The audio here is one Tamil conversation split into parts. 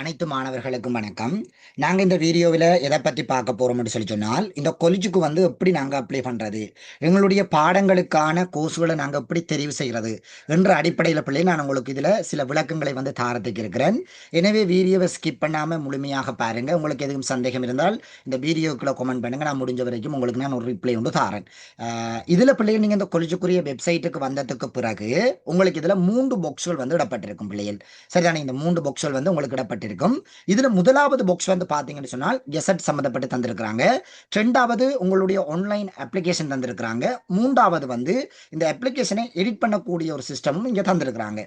அனைத்து மாணவர்களுக்கும் வணக்கம். நாங்கள் இந்த வீடியோவில் எதை பற்றி பார்க்க போகிறோம்னு சொல்லி சொன்னால் இந்த கொலிஜுக்கு வந்து எப்படி நாங்கள் அப்ளை பண்ணுறது எங்களுடைய பாடங்களுக்கான கோர்ஸ்களை நாங்கள் எப்படி தெரிவு செய்கிறது என்ற அடிப்படையில் பிள்ளை நான் உங்களுக்கு இதில் சில விளக்கங்களை வந்து தாரத்துக்கு இருக்கிறேன். எனவே வீடியோவை ஸ்கிப் பண்ணாமல் முழுமையாக பாருங்கள் உங்களுக்கு எதுவும் சந்தேகம் இருந்தால் இந்த வீடியோக்குள்ளே கமெண்ட் பண்ணுங்கள் நான் முடிஞ்ச வரைக்கும் உங்களுக்கு நான் ஒரு ரிப்ளை வந்து தாரேன். இதில் பிள்ளைகள் நீங்கள் இந்த கொலிஜுக்குரிய வெப்சைட்டுக்கு வந்ததுக்கு பிறகு உங்களுக்கு இதில் மூன்று பாக்ஸ்கள் வந்து இடப்பட்டிருக்கும் பிள்ளைகள். சரிதானே? இந்த மூன்று பாக்ஸ்கள் வந்து உங்களுக்கு இடப்பட்டு இடப்பட்டிருக்கும் இதுல முதலாவது பாக்ஸ் வந்து பாத்தீங்கன்னு சொன்னால் கெசட் சம்மந்தப்பட்டு தந்திருக்கிறாங்க. ரெண்டாவது உங்களுடைய ஆன்லைன் அப்ளிகேஷன் தந்திருக்கிறாங்க. மூன்றாவது வந்து இந்த அப்ளிகேஷனை எடிட் பண்ணக்கூடிய ஒரு சிஸ்டமும் இங்க தந்திருக்கிறாங்க.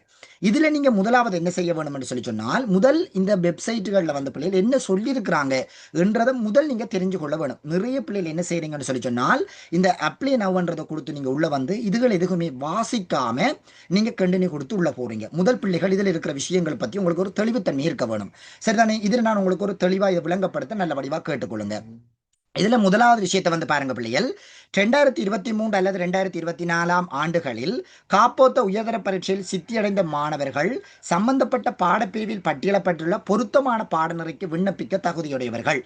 இதுல நீங்க முதலாவது என்ன செய்ய வேணும்னு சொல்லி சொன்னால் முதல் இந்த வெப்சைட்டுகளில் வந்து பிள்ளைகள் என்ன சொல்லியிருக்கிறாங்க என்றதை முதல் நீங்க தெரிஞ்சு கொள்ள வேணும். நிறைய பிள்ளைகள் என்ன செய்யறீங்கன்னு சொல்லி சொன்னால் இந்த அப்ளை நவ்ன்றதை கொடுத்து நீங்க உள்ள வந்து இதுகள் எதுவுமே வாசிக்காம நீங்க கண்டினியூ கொடுத்து உள்ள போறீங்க. முதல் பிள்ளைகள் இதில் இருக்கிற விஷயங்கள் பத்தி உங்களுக்கு ஒரு தெளிவுத்தன்மை இருக்க வேணும். சரிதானே? இதில் நான் உங்களுக்கு ஒரு தெளிவாக இதை விளங்கப்படுத்த நல்ல வடிவாக கேட்டுக்கொள்ளுங்க. இதுல முதலாவது விஷயத்தை வந்து பாருங்க பிள்ளைகள். ரெண்டாயிரத்தி இருபத்தி மூன்று அல்லது ரெண்டாயிரத்தி இருபத்தி நாலாம் ஆண்டுகளில் காப்போத்த உயர்தர பரீட்சையில் சித்தியடைந்த மாணவர்கள் சம்பந்தப்பட்ட பாடப்பிரிவில் பட்டியலப்பட்டுள்ள பொருத்தமான பாடநெறிக்கு விண்ணப்பிக்க தகுதியுடையவர்கள்.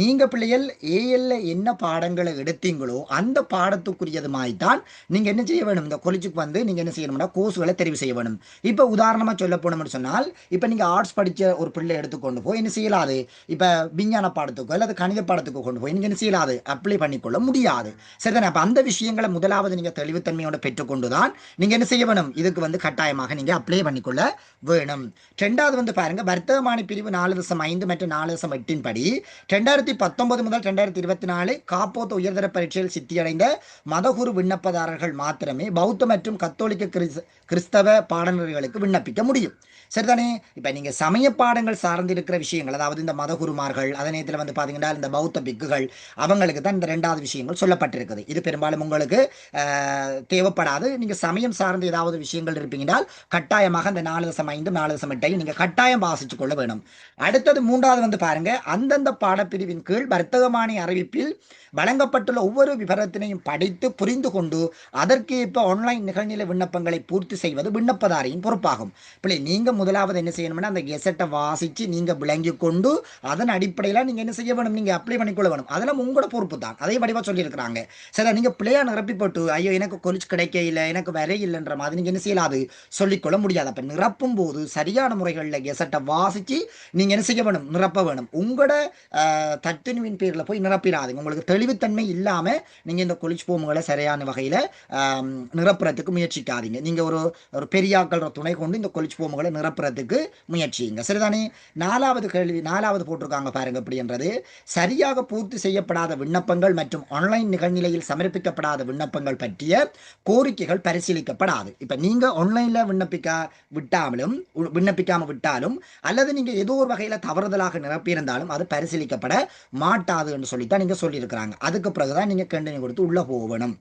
நீங்க பிள்ளைகள் ஏஎல்ல என்ன பாடங்களை எடுத்தீங்களோ அந்த பாடத்துக்குரியதுமாய் தான் நீங்க என்ன செய்ய வேணும்? இந்த கொலிஜுக்கு வந்து நீங்க என்ன செய்யணும்னா கோர்ஸ்களை தெரிவு செய்ய வேணும். இப்ப உதாரணமா சொல்ல போனோம்னு சொன்னால் இப்ப நீங்க ஆர்ட்ஸ் படிச்ச ஒரு பிள்ளை எடுத்துக்கொண்டு போய் என்ன செய்யலாது? இப்ப விஞ்ஞான பாடத்துக்கோ அல்லது கணித பாடத்துக்கோ கொண்டு போய் நீங்க என்ன செய்யலாது? அப்ளை பண்ணிக்கொள்ள முடியாது. சரிதானே? அப்ப அந்த விஷயங்களை முதலாவது நீங்க தெளிவுத்தன்மையோட பெற்றுக்கொண்டுதான் நீங்க என்ன செய்ய வேணும்? இதுக்கு வந்து கட்டாயமாக நீங்க அப்ளை பண்ணிக்கொள்ள வேணும். ரெண்டாவது வந்து பாருங்க வர்த்தகமான பிரிவு நாலு தசம் ஐந்து மற்றும் நாலு தசம் எட்டின் படி ரெண்டாயிரத்தி பத்தொன்பது முதல் ரெண்டாயிரத்தி இருபத்தி நாலு காப்போத்த உயர்தர பரீட்சையில் சித்தியடைந்த மதகுரு விண்ணப்பதாரர்கள் மாத்திரமே பௌத்த மற்றும் கத்தோலிக்க கிறிஸ்தவ பாடநெறிகளுக்கு விண்ணப்பிக்க முடியும். சரிதானே? இப்போ நீங்கள் சமய பாடங்கள் சார்ந்து இருக்கிற விஷயங்கள் அதாவது இந்த மதகுருமார்கள் அதே நேரத்தில் வந்து பார்த்தீங்கன்னா இந்த பௌத்த பிக்குகள் அவங்களுக்கு தான் இந்த ரெண்டாவது விஷயங்கள் சொல்லப்பட்டிருக்குது. இது பெரும்பாலும் உங்களுக்கு தேவைப்படாது. நீங்கள் சமயம் சார்ந்த ஏதாவது விஷயங்கள் இருப்பீங்கனால் கட்டாயமாக அந்த நாலு தசம் ஐந்து நாலு தசம் எட்டையும் நீங்கள் கட்டாயம் வாசிச்சு கொள்ள வேணும் அடுத்தது மூன்றாவது வந்து பாருங்க அந்தந்த பாடப்பிரிவின் கீழ் வர்த்தகமான அறிவிப்பில் வழங்கப்பட்டுள்ள ஒவ்வொரு விவரத்தினையும் படித்து புரிந்து கொண்டு அதற்கு இப்போ ஆன்லைன் நிகழ்நிலை விண்ணப்பங்களை பூர்த்தி செய்வது விண்ணப்பதாரியின் பொறுப்பாகும். பிள்ளை நீங்க முதலாவது என்ன செய்யணும்னா அந்த கெசட்டை வாசிச்சு நீங்க விளங்கி கொண்டு அதன் அடிப்படையில் நீங்க என்ன செய்ய வேணும்? நீங்க அப்ளை பண்ணிக்கொள்ள வேணும். அதெல்லாம் உங்களோட பொறுப்பு தான். அதே வடிவா சொல்லியிருக்கிறாங்க. சரி நீங்க பிள்ளையா நிரப்பி போட்டு ஐயோ எனக்கு கொலிச்சு கிடைக்க இல்லை எனக்கு வர இல்லைன்ற மாதிரி நீங்க என்ன செய்யலாது சொல்லிக்கொள்ள முடியாது. அப்ப நிரப்பும் போது சரியான முறைகளில் கெசட்டை வாசிச்சு நீங்க என்ன செய்ய வேணும்? நிரப்ப வேணும். உங்களோட ஆஹ், தத்துணுவின் பேர்ல போய் நிரப்பிடாதீங்க. உங்களுக்கு தெளிவுத்தன்மை இல்லாம நீங்க இந்த கொலிச்சு போமுகளை சரியான வகையில நிரப்புறதுக்கு முயற்சிக்காதீங்க. நீங்க ஒரு ஒரு பெரியாக்கள் துணை கொண்டு இந்த கொலிச்சு போமுகளை நிரப்புறதுக்கு முயற்சிங்க சரிதானே? நாலாவது கேள்வி நாலாவது போட்டிருக்காங்க பாருங்க அப்படின்றது சரியாக பூர்த்தி செய்யப்படாத விண்ணப்பங்கள் மற்றும் ஆன்லைன் நிகழ்நிலையில் சமர்ப்பிக்கப்படாத விண்ணப்பங்கள் பற்றிய கோரிக்கைகள் பரிசீலிக்கப்படாது. இப்ப நீங்க ஆன்லைன்ல விண்ணப்பிக்க விட்டாமலும் விண்ணப்பிக்காமல் விண்ணப்பிக்காம விட்டாலும் அல்லது நீங்க ஏதோ ஒரு வகையில தவறுதலாக நிரப்பியிருந்தாலும் அது பரிசீலிக்கப்பட மாட்டாது என்று சொல்லித்தான் நீங்க சொல்லியிருக்கிறாங்க. அதுக்கு பிறகுதான் நீங்க கண்டனி கொடுத்து உள்ள போகணும்.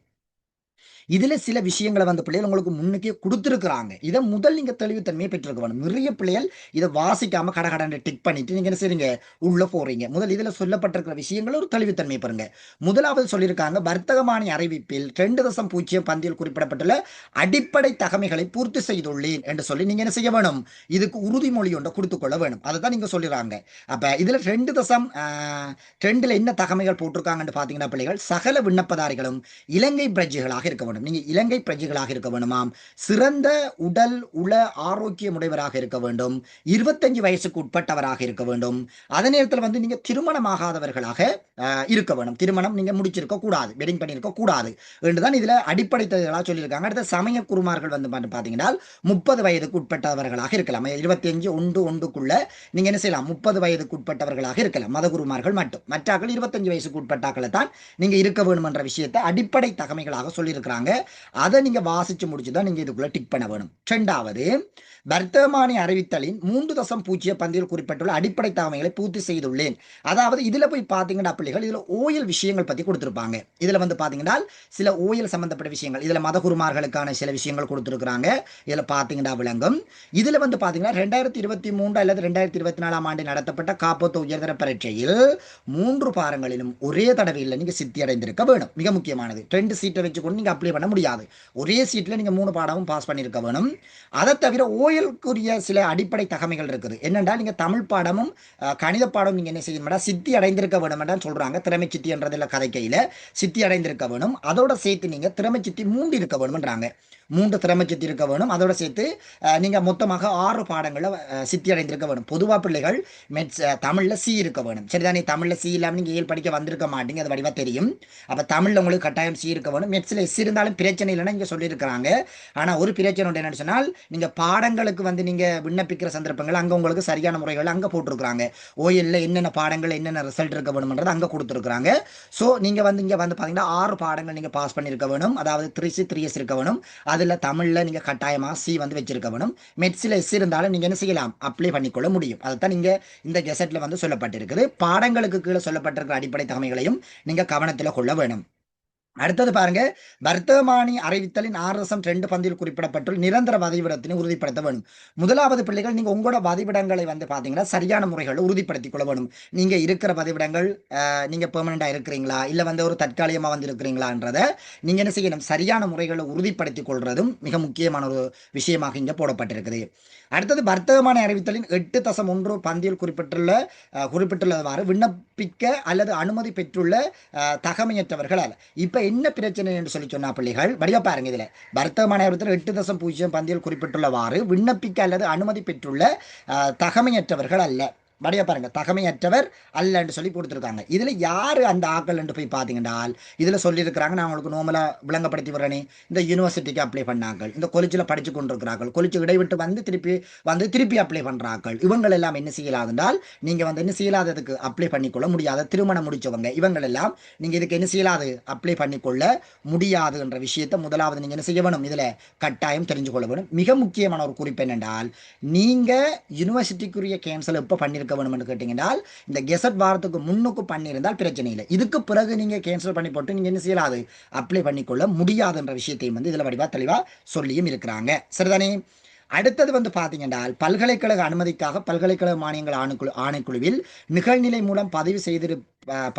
இதுல சில விஷயங்களை வந்து பிள்ளைகள் உங்களுக்கு முன்னுக்கே கொடுத்துருக்குறாங்க. இதை முதல் நீங்க தெளிவுத்தன்மையை பெற்றிருக்க வேணும். நிறைய பிள்ளைகள் இதை வாசிக்காம கடகடன்னு டிக் பண்ணிட்டு நீங்க என்ன செய்றீங்க? உள்ள போறீங்க. முதல் இதுல சொல்லப்பட்டிருக்கிற விஷயங்கள் ஒரு தெளிவுத்தன்மை பாருங்க முதலாவது சொல்லியிருக்காங்க வர்த்தகமான அறிவிப்பில் ரெண்டு தசம் பூஜ்ஜியம் பந்தியில் குறிப்பிடப்பட்டுள்ள அடிப்படை தகமைகளை பூர்த்தி செய்துள்ளேன் என்று சொல்லி நீங்க என்ன செய்ய வேணும்? இதுக்கு உறுதிமொழி ஒன்றை கொடுத்துக்கொள்ள வேணும். அதை தான் நீங்க சொல்லிடுறாங்க. அப்ப இதுல ரெண்டு தசம் ரெண்டுல என்ன தகமைகள் போட்டிருக்காங்கன்னு பாத்தீங்கன்னா பிள்ளைகள் சகல விண்ணப்பதாரிகளும் இலங்கை பிரஜைகளாக இருக்க வேண்டும். நீங்க இலங்கை பிரஜைகளாக இருக்க வேண்டுமாம் சிறந்த உடல் உள ஆரோக்கியமுடையவராக இருக்க வேண்டும். இருபத்தஞ்சு வயசுக்கு உட்பட்டவராக இருக்க வேண்டும். அதே நேரத்தில் வந்து நீங்க திருமணமாகாதவர்களாக ஆஹ், இருக்க வேண்டும் திருமணம் நீங்க முடிச்சிருக்க கூடாது. வெட்டிங் பண்ணியிருக்க கூடாது. என்றுதான் இதுல அடிப்படை தகுதிகளாக சொல்லியிருக்காங்க. அடுத்த சமய குருமார்கள் வந்து பார்த்தீங்கன்னா முப்பது வயதுக்கு உட்பட்டவர்களாக இருக்கலாம். இருபத்தி அஞ்சு ஒன்று ஒன்றுக்குள்ள நீங்க என்ன செய்யலாம்? முப்பது வயதுக்கு உட்பட்டவர்களாக இருக்கலாம். மதகுருமார்கள் மட்டும். மற்றாக்கள் இருபத்தஞ்சு வயசுக்கு உட்பட்டாக்களை தான் நீங்க இருக்க வேண்டும் என்ற விஷயத்தை அடிப்படை தகமைகளாக சொல்லியிருக்கிறாங்க. அதை நீங்க வாசிச்சு முடிச்சு தான் நீங்க இதுக்குள்ள டிக் பண்ண வேணும். ரெண்டாவது வர்த்தமானி அறிவித்தலின் மூன்று தசம் பூஜ்ஜிய பந்தியில் குறிப்பிட்டுள்ள அடிப்படை தகமைகளை பூர்த்தி செய்துள்ளேன். அதாவது இதுல போய் பாத்தீங்கன்னா பிள்ளைகள் இதுல ஓயல் விஷயங்கள் பத்தி கொடுத்திருப்பாங்க. இதுல வந்து பாத்தீங்கன்னா சில ஓயல் சம்பந்தப்பட்ட விஷயங்கள் இதுல மதகுருமார்களுக்கான சில விஷயங்கள் கொடுத்திருக்கிறாங்க. இதுல பாத்தீங்கன்னா விளங்கும் இதுல வந்து பாத்தீங்கன்னா ரெண்டாயிரத்தி இருபத்தி மூன்று அல்லது ரெண்டாயிரத்தி இருபத்தி நாலாம் ஆண்டு நடத்தப்பட்ட காப்பத்து உயர்தர பரீட்சையில் மூன்று பாரங்களிலும் ஒரே தடவையில் நீங்க சித்தி அடைந்திருக்க வேணும். மிக முக்கியமானது. ரெண்டு சீட்டை வச்சு கூட நீங்க அப்ளை பண்ண முடியாது. ஒரே சீட்ல நீங்க மூணு பாடமும் பாஸ் பண்ணியிருக்க வேணும். அதை தவிர கோயிலுக்குரிய சில அடிப்படை தகமைகள் இருக்குது. என்னென்றால் நீங்கள் தமிழ் பாடமும் கணித பாடம் நீங்கள் என்ன செய்யணும் சித்தி அடைந்திருக்க வேணும் சொல்கிறாங்க திறமை சித்தி என்றதில் கதைக்கையில். சித்தி அடைந்திருக்க வேணும். அதோட சேர்த்து நீங்கள் திறமை சித்தி மூண்டு இருக்க வேணும்ன்றாங்க. மூன்று திறமை சித்தி இருக்க வேணும். அதோட சேர்த்து நீங்கள் மொத்தமாக ஆறு பாடங்களில் சித்தி அடைந்திருக்க வேணும். பொதுவாக பிள்ளைகள் மெட்ஸ் தமிழில் சி இருக்க வேணும். சரிதானே? தமிழில் சி இல்லாமல் நீங்கள் ஏழு படிக்க வந்திருக்க மாட்டீங்க அது வடிவாக தெரியும். அப்போ தமிழில் உங்களுக்கு கட்டாயம் சி இருக்க வேணும். மெட்ஸில் எஸ் இருந்தாலும் பிரச்சனை இல்லைன்னா இங்கே சொல்லியிருக்கிறாங்க. ஆனால் ஒரு பிரச்சனை உண்டு என்னன்னு சொன்னால் நீங்கள் பாடங்களுக்கு வந்து நீங்கள் விண்ணப்பிக்கிற சந்தர்ப்பங்கள் அங்கே உங்களுக்கு சரியான முறைகள் அங்கே போட்டிருக்கிறாங்க. ஓஎல்ல என்னென்ன பாடங்கள் என்னென்ன ரிசல்ட் இருக்க வேணும்ன்றது அங்கே கொடுத்துருக்குறாங்க. ஸோ நீங்கள் வந்து இங்கே வந்து பார்த்தீங்கன்னா ஆறு பாடங்கள் நீங்கள் பாஸ் பண்ணியிருக்க வேணும். அதாவது த்ரீ சி த்ரீ எஸ் இருக்க வேணும். அதில் தமிழில் நீங்கள் கட்டாயமாக சி வந்து வச்சிருக்க வேணும். மெட்ஸில் எஸ் இருந்தாலும் நீங்கள் என்ன செய்யலாம்? அப்ளை பண்ணிக்கொள்ள முடியும். அதைத்தான் நீங்கள் இந்த கெசட்டில் வந்து சொல்லப்பட்டிருக்குது. பாடங்களுக்கு கீழே சொல்லப்பட்டிருக்கிற அடிப்படை தகமைகளையும் நீங்கள் கவனத்தில் கொள்ள வேணும். அடுத்தது பாருங்க வர்த்தமானி அறிவித்தலின் ஆறு தசம் ரெண்டு பந்தில் குறிப்பிடப்பட்டுள்ள நிரந்தர வதிவிடத்தினை உறுதிப்படுத்த வேணும். முதலாவது பிள்ளைகள் நீங்க உங்களோட வதிவிடங்களை வந்து பாத்தீங்கன்னா சரியான முறைகளை உறுதிப்படுத்திக் கொள்ள வேணும். நீங்க இருக்கிற வதிவிடங்கள் நீங்க பெர்மனண்டா இருக்கிறீங்களா? இல்ல வந்து ஒரு தற்காலிகமா வந்து இருக்கிறீங்களான்றத நீங்க என்ன செய்யணும்? சரியான முறைகளை உறுதிப்படுத்திக் கொள்றதும் மிக முக்கியமான ஒரு விஷயமாக இங்க போடப்பட்டிருக்குது. அடுத்தது வர்த்தகமான அறிவித்தலின் எட்டு தசம் ஒன்று பந்தியில் குறிப்பிட்டுள்ள குறிப்பிட்டுள்ளவாறு விண்ணப்பிக்க அல்லது அனுமதி பெற்றுள்ள தகமையற்றவர்களால். இப்போ இப்ப என்ன பிரச்சனை என்று சொல்லி சொன்னா பிள்ளைகள்? வடிவ பாருங்க இதில். வர்த்தகமான அறிவித்தல் எட்டு தசம் பூஜ்ஜியம் பந்தியில் குறிப்பிட்டுள்ளவாறு விண்ணப்பிக்க அல்லது அனுமதி பெற்றுள்ள தகமையற்றவர்கள் அல்ல. வடிவா பாருங்க தகமையற்றவர் அல்லன்னு சொல்லி கொடுத்துருக்காங்க. இதில் யார் அந்த ஆக்கள் என்று போய் பார்த்தீங்கன்னால் இதில் சொல்லியிருக்கிறாங்க நான் உங்களுக்கு நோமலாக விளங்கப்படுத்தி விடுறேனே. இந்த யூனிவர்சிட்டிக்கு அப்ளை பண்ணாங்கள் இந்த கொலிச்சில் படித்து கொண்டிருக்கிறார்கள். கொலிச்சு இடைவிட்டு வந்து திருப்பி வந்து திருப்பி அப்ளை பண்றார்கள். இவங்கள் எல்லாம் என்ன செய்யலாதென்றால் நீங்கள் வந்து என்ன செய்யலாததுக்கு அப்ளை பண்ணிக்கொள்ள முடியாத. திருமணம் முடித்தவங்க இவங்கள் எல்லாம் நீங்கள் இதுக்கு என்ன செய்யலாது? அப்ளை பண்ணிக்கொள்ள முடியாது என்ற விஷயத்தை முதலாவது நீங்கள் என்ன செய்ய வேணும் இதில் கட்டாயம் தெரிஞ்சு கொள்ள வேணும் மிக முக்கியமான ஒரு குறிப்பு என்னென்றால் நீங்கள் யூனிவர்சிட்டிக்குரிய கேன்சல் எப்போ பண்ணியிருக்க வேணும்னு கேட்டீங்கன்னால் இந்த கெசட் வாரத்துக்கு முன்னுக்கு பண்ணியிருந்தால் பிரச்சனை இல்லை. இதுக்கு பிறகு நீங்கள் கேன்சல் பண்ணி போட்டு நீங்கள் என்ன செய்யலாது அப்ளை பண்ணிக்கொள்ள முடியாதுன்ற விஷயத்தையும் வந்து இதில் வடிவாக தெளிவாக சொல்லியும் இருக்கிறாங்க. சரிதானே? அடுத்தது வந்து பார்த்தீங்கன்றால் பல்கலைக்கழக அனுமதிக்காக பல்கலைக்கழக மானியங்கள் ஆணைக்குழு ஆணைக்குழுவில் நிகழ்நிலை மூலம் பதிவு செய்திரு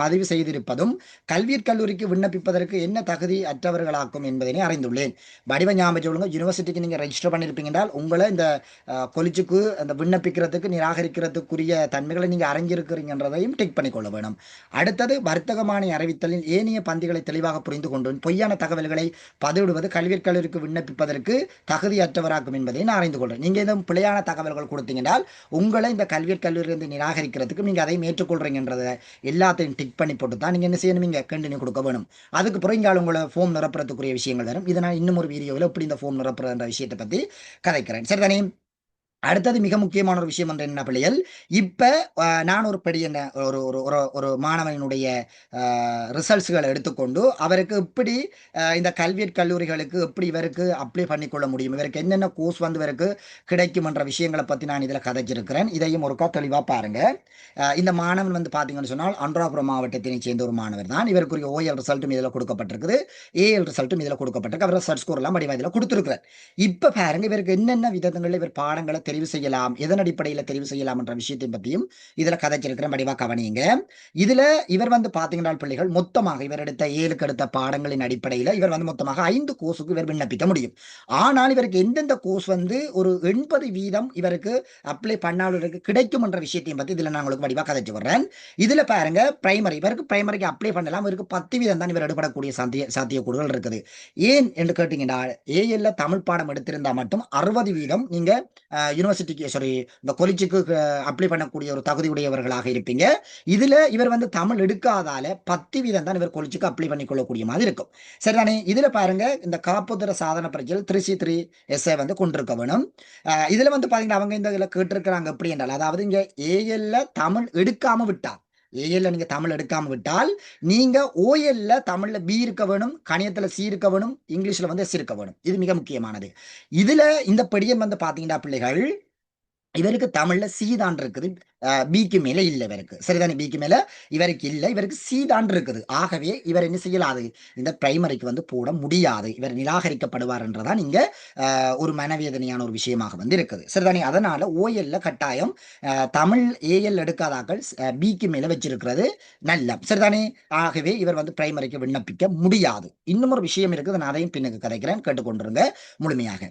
பதிவு செய்திருப்பதும் கல்வியற் கல்லூரிக்கு விண்ணப்பிப்பதற்கு என்ன தகுதி அற்றவர்களாக்கும் என்பதனை அறிந்துள்ளேன். வடிவ ஞாபகம் சொல்லுங்க. யூனிவர்சிட்டிக்கு நீங்கள் ரெஜிஸ்டர் பண்ணியிருப்பீங்க என்றால் உங்களை இந்த கொலிச்சுக்கு அந்த விண்ணப்பிக்கிறதுக்கு நிராகரிக்கிறதுக்குரிய தன்மைகளை நீங்கள் அறிஞ்சிருக்கிறீங்கன்றதையும் டிக் பண்ணிக்கொள்ள வேணும். அடுத்தது வர்த்தகமான அறிவித்தலில் ஏனைய பந்திகளை தெளிவாக புரிந்து கொண்டு பொய்யான தகவல்களை பதிவிடுவது கல்வியற் கல்லூரிக்கு விண்ணப்பிப்பதற்கு தகுதியற்றவராக்கும் என்பதை நான் அறிந்து கொள்கிறேன் நீங்கள் எதுவும் பிழையான தகவல்கள் கொடுத்தீங்கன்னால் உங்களை இந்த கல்வியற் கல்லூரியிலிருந்து நிராகரிக்கிறதுக்கு நீங்கள் அதையும் ஏற்றுக்கொள்கிறீங்கன்றதை எல்லாத்தையும் டிக் பண்ணி போட்டு தான் நீங்கள் என்ன செய்யணும்? நீங்கள் கண்டினியூ கொடுக்க வேணும். அதுக்கு பிறகு இங்கே உங்களை ஃபோம் நிரப்புறதுக்குரிய விஷயங்கள் வரும் இதை நான் இன்னும் ஒரு வீடியோவில் எப்படி இந்த ஃபோம் நிரப்புறதுன்ற விஷயத்தை பற்றி கதைக்கிறேன். சரிதானே? அடுத்தது மிக முக்கியமான ஒரு விஷயம் வந்து என்ன பிள்ளைகள்? இப்ப நான் ஒரு படி என்ன ஒரு ஒரு ஒரு ஒரு மாணவனுடைய ரிசல்ட்ஸ்களை எடுத்துக்கொண்டு அவருக்கு எப்படி இந்த கல்வியற் கல்லூரிகளுக்கு எப்படி இவருக்கு அப்ளை பண்ணிக்கொள்ள முடியும்? இவருக்கு என்னென்ன கோர்ஸ் வந்து இவருக்கு கிடைக்கும் என்ற விஷயங்களை பத்தி நான் இதில் கதைச்சிருக்கிறேன். இதையும் ஒருக்கா தெளிவாக பாருங்க. இந்த மாணவன் வந்து பாத்தீங்கன்னு சொன்னால் அன்றாபுரம் மாவட்டத்தினை சேர்ந்த ஒரு மாணவர் தான். இவருக்குரிய ஓஎல் ரிசல்ட்டும் இதில் கொடுக்கப்பட்டிருக்குது. ஏஎல் ரிசல்ட்டும் இதில் கொடுக்கப்பட்டிருக்கு. அவர் ரிசல்ட் ஸ்கோர் எல்லாம் வடிவா இதுல கொடுத்துருக்கிறார். இப்ப பாருங்க இவருக்கு என்னென்ன விதங்களில் இவர் பாடங்களை தெரிவு செய்யலாம். எதன் அடிப்படையில் தெரிவு செய்யலாம் என்ற விஷயத்தை பற்றியும் இதுல கதைச்சிருக்கிற வடிவாக கவனிங்க இதுல இவர் வந்து பார்த்தீங்கன்னா பிள்ளைகள் மொத்தமாக இவர் எடுத்த ஏழுக்கு எடுத்த பாடங்களின் அடிப்படையில் இவர் வந்து மொத்தமாக ஐந்து கோர்ஸுக்கு இவர் விண்ணப்பிக்க முடியும். ஆனால் இவருக்கு எந்தெந்த கோர்ஸ் வந்து ஒரு எண்பது வீதம் இவருக்கு அப்ளை பண்ணாதவருக்கு கிடைக்கும் என்ற விஷயத்தையும் பத்தி இதுல நான் உங்களுக்கு வடிவாக கதைச்சு வர்றேன் இதுல பாருங்க பிரைமரி இவருக்கு பிரைமரிக்கு அப்ளை பண்ணலாம். இவருக்கு பத்து வீதம் தான் இவர் எடுபடக்கூடிய சாத்திய சாத்தியக்கூறுகள் இருக்குது. ஏன் என்று கேட்டீங்கன்னா ஏஎல்ல தமிழ் பாடம் எடுத்திருந்தா மட்டும் அறுபது வீதம் நீங்க யூனிவர்சிட்டிக்கு சாரி இந்த கொலிச்சுக்கு அப்ளை பண்ணக்கூடிய ஒரு தகுதியுடையவர்களாக இருப்பீங்க. இதுல இவர் வந்து தமிழ் எடுக்காதால பத்து வீதம் தான் இவர் கொலிச்சுக்கு அப்ளை பண்ணிக்கொள்ளக்கூடிய மாதிரி இருக்கும். சரிதானே? இதுல பாருங்க இந்த காப்புதர சாதன பரீட்சையில் த்ரீ சி த்ரீ எஸ்ஐ வந்து கொண்டிருக்க வேணும். இதுல வந்து பாத்தீங்கன்னா அவங்க இந்த இதுல கேட்டிருக்கிறாங்க எப்படி என்றால் அதாவது இங்க ஏஎல்ல தமிழ் எடுக்காம விட்டா ஏஎல்ல நீங்க தமிழ் எடுக்காம விட்டால் நீங்க ஓஎல்ல தமிழ்ல பி இருக்க வேணும் கணியத்துல சி இருக்க வேணும் இங்கிலீஷ்ல வந்து எஸ் இருக்க வேணும். இது மிக முக்கியமானது. இதுல இந்த படியம் வந்து பாத்தீங்கன்னா பிள்ளைகள் இவருக்கு தமிழ்ல சீதான் இருக்குது பிக்கு மேல இல்லை இவருக்கு. சரிதானே? பிக்கு மேல இவருக்கு இல்லை. இவருக்கு சீதான் இருக்குது ஆகவே இவர் என்ன செய்யலாது? இந்த பிரைமரிக்கு வந்து போட முடியாது. இவர் நிராகரிக்கப்படுவார் என்றதான் இங்க ஒரு மனவேதனையான ஒரு விஷயமாக வந்து இருக்குது. சரிதானே? அதனால ஓஎல்ல கட்டாயம் தமிழ் ஏஎல் எடுக்காதாக்கள் பிக்கு மேல வச்சிருக்கிறது நல்ல சரிதானே? ஆகவே இவர் வந்து பிரைமரிக்கு விண்ணப்பிக்க முடியாது. இன்னும் ஒரு விஷயம் இருக்குது. நான் அதையும் பின்னுக்கு கதைக்கிறேன். கேட்டுக்கொண்டிருங்க முழுமையாக.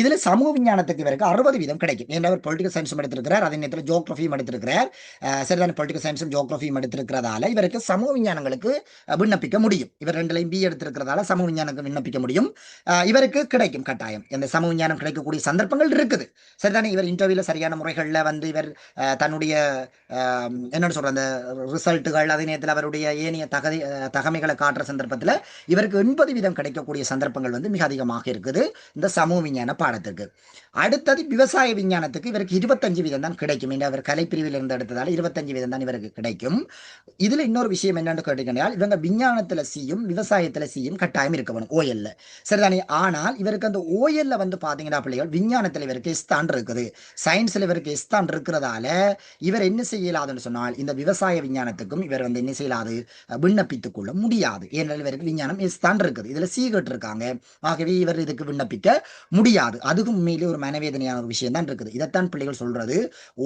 இதுல சமூக விஞ்ஞானத்துக்கு இவருக்கு அறுபது வீதம் கிடைக்கும். ஏன்னா அவர் பொலிட்டிக்கல் சயின்ஸும் எடுத்திருக்கிறார். அதே நேரத்தில் ஜோக்ரஃபியும் எடுத்திருக்கிறார். சரிதான பொலிட்டிக்கல் சயின்ஸும் ஜோக்ரஃபியும் எடுத்திருக்கிறதால இவருக்கு சமூக விஞ்ஞானங்களுக்கு விண்ணப்பிக்க முடியும். இவர் ரெண்டுலையும் பி எடுத்திருக்கிறதால சமூக விஞ்ஞானங்களுக்கு விண்ணப்பிக்க முடியும். இவருக்கு கிடைக்கும் கட்டாயம். இந்த சமூக விஞ்ஞானம் கிடைக்கக்கூடிய சந்தர்ப்பங்கள் இருக்குது. சரிதானே இவர் இன்டர்வியூல சரியான முறைகளில் வந்து இவர் தன்னுடைய என்னென்னு சொல்ற அந்த ரிசல்ட்டுகள் அதே நேரத்தில் அவருடைய ஏனைய தகதி தகமைகளை காட்டுற சந்தர்ப்பத்தில் இவருக்கு எண்பது வீதம் கிடைக்கக்கூடிய சந்தர்ப்பங்கள் வந்து மிக அதிகமாக இருக்குது. இந்த சமூக விஞ்ஞான பாடத்துக்கு அடுத்தது விவசாய விஞ்ஞானத்துக்கு இவருக்கு இருபத்தஞ்சு வீதம் தான் கிடைக்கும். என்று அவர் கலைப்பிரிவில் இருந்து எடுத்ததால் இருபத்தஞ்சு வீதம் தான் இவருக்கு கிடைக்கும். இதுல இன்னொரு விஷயம் என்னன்னு கேட்டீங்கன்னா இவங்க விஞ்ஞானத்துல சியும் விவசாயத்துல சியும் கட்டாயம் இருக்க வேணும். ஓஎல்ல சரிதானே? ஆனால் இவருக்கு அந்த ஓஎல்ல வந்து பாத்தீங்கன்னா பிள்ளைகள் விஞ்ஞானத்துல இவருக்கு எஸ்தான் இருக்குது. சயின்ஸ்ல இவருக்கு எஸ்தான் இருக்கிறதால இவர் என்ன செய்யலாதுன்னு சொன்னால் இந்த விவசாய விஞ்ஞானத்துக்கும் இவர் வந்து என்ன செய்யலாது? விண்ணப்பித்துக் கொள்ள முடியாது. ஏனென்றால் இவருக்கு விஞ்ஞானம் எஸ்தான் இருக்குது. இதுல சி இருக்காங்க ஆகவே இவர் இதுக்கு விண்ணப்பிக்க முடியாது. அதுக்கும் உண்மையிலே ஒரு மனவேதனையான ஒரு விஷயம் தான் இருக்குது. இதைத்தான் அதிகாரிகள் சொல்றது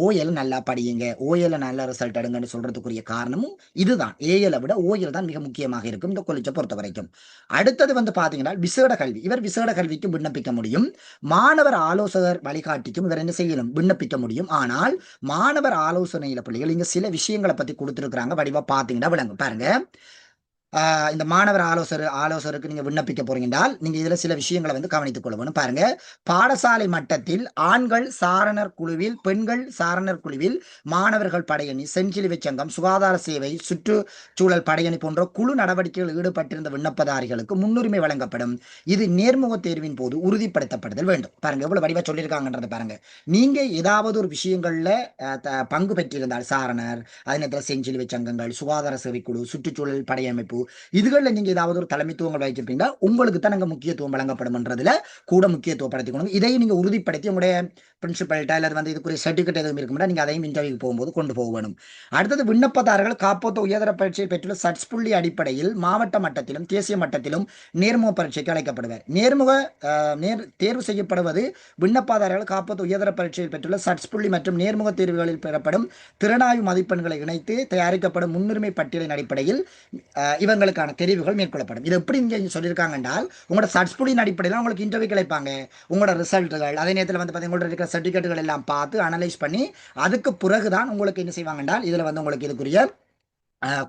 ஓஎல் நல்லா படியுங்க ஓஎல் நல்ல ரிசல்ட் எடுங்கன்னு சொல்றதுக்குரிய காரணமும் இதுதான். ஏஎலை விட ஓஎல் தான் மிக முக்கியமாக இருக்கும் இந்த கொலிச்சை பொறுத்த வரைக்கும். அடுத்தது வந்து பாத்தீங்கன்னா விசேட கல்வி. இவர் விசேட கல்விக்கும் விண்ணப்பிக்க முடியும். மாணவர் ஆலோசகர் வழிகாட்டிக்கும் இவர் என்ன செய்யணும்? விண்ணப்பிக்க முடியும். ஆனால் மாணவர் ஆலோசனையில பிள்ளைகள் இங்க சில விஷயங்களை பத்தி கொடுத்துருக்காங்க வடிவா பாத்தீங்கன்னா விளங்கும். பாருங்க. இந்த மாணவர் ஆலோசகர் ஆலோசகருக்கு நீங்க விண்ணப்பிக்க போறீங்கன்றால் நீங்க இதுல சில விஷயங்களை வந்து கவனித்துக் கொள்ளணும். பாருங்க. பாடசாலை மட்டத்தில் ஆண்கள் சாரணர் குழுவில் பெண்கள் சாரணர் குழுவில் மாணவர்கள் படையணி செஞ்சிலுவை சங்கம் சுகாதார சேவை சுற்றுச்சூழல் படையணி போன்ற குழு நடவடிக்கைகள் ஈடுபட்டிருந்த விண்ணப்பதாரிகளுக்கு முன்னுரிமை வழங்கப்படும். இது நேர்முக தேர்வின் போது உறுதிப்படுத்தப்படுதல் வேண்டும். பாருங்க எவ்வளவு வடிவா சொல்லியிருக்காங்கன்றத பாருங்க. நீங்க ஏதாவது ஒரு விஷயங்கள்ல பங்கு பெற்றிருந்தால் சாரணர் அதே நேரத்தில் செஞ்சிலுவை சங்கங்கள் சுகாதார சேவை குழு சுற்றுச்சூழல் படையமைப்பு இதுகளில் நீங்கள் ஏதாவது ஒரு தலைமைத்துவங்கள் வகிச்சிருப்பீங்களா? உங்களுக்கு தான் அங்கே முக்கியத்துவம் வழங்கப்படும்ன்றதுல கூட முக்கியத்துவப்படுத்திக்கணும் இதையும் நீங்கள் உறுதிப்படுத்தி உங்களுடைய பிரின்சிபல்கிட்ட அல்லது வந்து இதுக்குரிய சர்டிஃபிகேட் எதுவும் இருக்கும்னா நீங்கள் அதையும் இன்டர்வியூ போகும்போது கொண்டு போக வேணும். அடுத்தது விண்ணப்பதாரர்கள் காப்போத்த உயர்தர பரீட்சையில் பெற்றுள்ள சட்ஸ் புள்ளி அடிப்படையில் மாவட்ட மட்டத்திலும் தேசிய மட்டத்திலும் நேர்முக பரீட்சைக்கு அழைக்கப்படுவார். நேர்முக நேர் தேர்வு செய்யப்படுவது விண்ணப்பதாரர்கள் காப்போத்த உயர்தர பரீட்சையில் பெற்றுள்ள சட்ஸ் புள்ளி மற்றும் நேர்முக தேர்வுகளில் பெறப்படும் திறனாய்வு மதிப்பெண்களை இணைத்து தயாரிக்கப்படும் முன்னுரிமை பட்டியலின் அடிப்படையில் இவர் இவங்களுக்கான தெரிவுகள் மேற்கொள்ளப்படும். இது எப்படி இங்கே சொல்லியிருக்காங்க என்றால் உங்களோட சட்ஸ்புலின் அடிப்படையில் உங்களுக்கு இன்டர்வியூ கிடைப்பாங்க. உங்களோட ரிசல்ட்டுகள் அதே நேரத்தில் வந்து பார்த்தீங்கன்னா உங்களோட இருக்கிற சர்டிஃபிகேட்டுகள் எல்லாம் பார்த்து அனலைஸ் பண்ணி அதுக்கு பிறகு தான் உங்களுக்கு என்ன செய்வாங்க என்றால் இதில் வந்து உங்களுக்கு இதுக்குரிய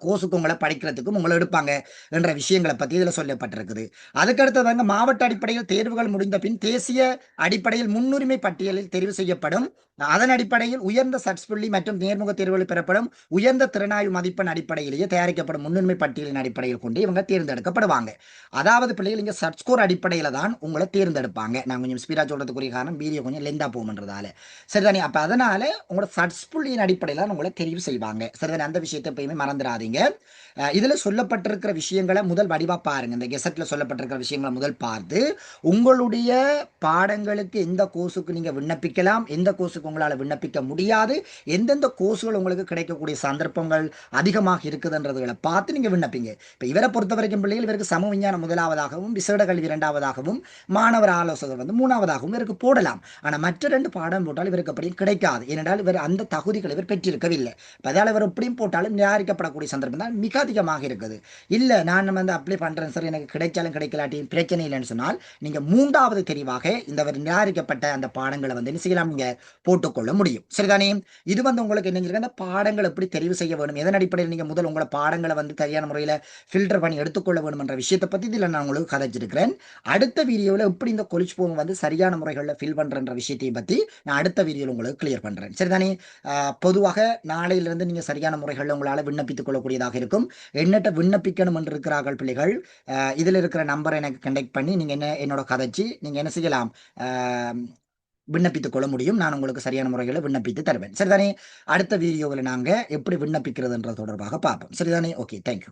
கோசுக்கு உங்களை படிக்கிறதுக்கும் உங்களை எடுப்பாங்க என்ற விஷயங்களை பற்றி இதில் சொல்லப்பட்டிருக்குது. அதுக்கடுத்ததாங்க வந்து மாவட்ட அடிப்படையில் தேர்வுகள் முடிந்த பின் தேசிய அடிப்படையில் முன்னுரிமை பட்டியலில் தெரிவு செய்யப்படும். அதன் அடிப்படையில் உயர்ந்த சட்ஸ்புள்ளி மற்றும் நேர்முக தேர்வுகளில் பெறப்படும். உயர்ந்த திறனாய்வு மதிப்பெண் அடிப்படையிலேயே தயாரிக்கப்படும் முன்னுரிமை பட்டியலின் அடிப்படையில் கொண்டு இவங்க தேர்ந்தெடுக்கப்படுவாங்க. அதாவது பிள்ளைகள் இங்கே சட்ஸ்கோர் அடிப்படையில் தான் உங்களை தேர்ந்தெடுப்பாங்க. நான் கொஞ்சம் ஸ்பீடா சொல்றதுக்குரிய காரணம் வீடியோ கொஞ்சம் லெந்தா போகும்ன்றதால சரிதானே? அப்போ அதனால உங்களோட சட்ஸ்புள்ளியின் அடிப்படையில் தான் உங்களை தெரிவு செய்வாங்க. சரிதானே? அந்த விஷயத்தை எப்பயுமே மறந்துடாதீங்க. இதில் சொல்லப்பட்டிருக்கிற விஷயங்களை முதல் வடிவா பாருங்க. இந்த கெசட்டில் சொல்லப்பட்டிருக்கிற விஷயங்களை முதல் பார்த்து உங்களுடைய பாடங்களுக்கு எந்த கோர்ஸுக்கு நீங்க விண்ணப்பிக்கலாம் எந்த கோர்ஸுக்கு உங்களால் விண்ணப்பிக்க முடியாது எந்தெந்த கோர்ஸுகள் உங்களுக்கு கிடைக்கக்கூடிய சந்தர்ப்பங்கள் அதிகமாக இருக்குதுன்றதுகளை பார்த்து நீங்கள் விண்ணப்பிங்க. இப்போ இவரை பொறுத்த வரைக்கும் பிள்ளைகள் இவருக்கு சம விஞ்ஞானம் முதலாவதாகவும் விசேட கல்வி இரண்டாவதாகவும் மாணவர் ஆலோசகர் வந்து மூணாவதாகவும் இவருக்கு போடலாம். ஆனால் மற்ற ரெண்டு பாடம் போட்டால் இவருக்கு அப்படியும் கிடைக்காது. ஏனென்றால் இவர் அந்த தகுதிகளை இவர் பெற்றிருக்கவில்லை. அதால் இவர் எப்படியும் போட்டாலும் நிராகரிக்கப்படக்கூடிய சந்தர்ப்பம் தான் மிக அதிகமாக இருக்குது. இல்லை நான் வந்து அப்ளை பண்ணுறேன் சார் எனக்கு கிடைச்சாலும் கிடைக்கலாட்டி பிரச்சனை இல்லைன்னு சொன்னால் நீங்கள் மூன்றாவது தெரிவாக இந்த நிராகரிக்கப்பட்ட அந்த பாடங்களை வந்து என்ன செய்யலாம்? நீங்கள் போட்டுக்கொள்ள முடியும். சரிதானே? இது வந்து உங்களுக்கு என்ன அந்த பாடங்கள் எப்படி தெரிவு செய்ய வேணும்? எதன் அடிப்படையில் நீங்கள் முதல் உங்களை பாடங்களை வந்து சரியான முறையில் ஃபில்டர் பண்ணி எடுத்துக்கொள்ள வேணும் என்ற விஷயத்தை பற்றி இதில் நான் உங்களுக்கு கதைச்சிருக்கிறேன். அடுத்த வீடியோவில் எப்படி இந்த கொலிச்சு போகும் வந்து சரியான முறைகளில் ஃபில் பண்ணுறன்ற விஷயத்தையும் பற்றி நான் அடுத்த வீடியோவில் உங்களுக்கு கிளியர் பண்ணுறேன் சரிதானே? பொதுவாக நாளையிலிருந்து நீங்கள் சரியான முறைகளில் உங்களால் விண்ணப்பித்து விண்ணப்பித்துக் கொள்ளக்கூடியதாக இருக்கும். என்னட்ட விண்ணப்பிக்கணும் என்று இருக்கிறார்கள் பிள்ளைகள் இதில் இருக்கிற நம்பரை எனக்கு கண்டெக்ட் பண்ணி நீங்கள் என்ன என்னோட கதைச்சி நீங்கள் என்ன செய்யலாம்? விண்ணப்பித்துக் கொள்ள முடியும். நான் உங்களுக்கு சரியான முறையில் விண்ணப்பித்து தருவேன். சரிதானே? அடுத்த வீடியோவில் நாங்கள் எப்படி விண்ணப்பிக்கிறதுன்றது தொடர்பாக பார்ப்போம். சரிதானே? Okay thank you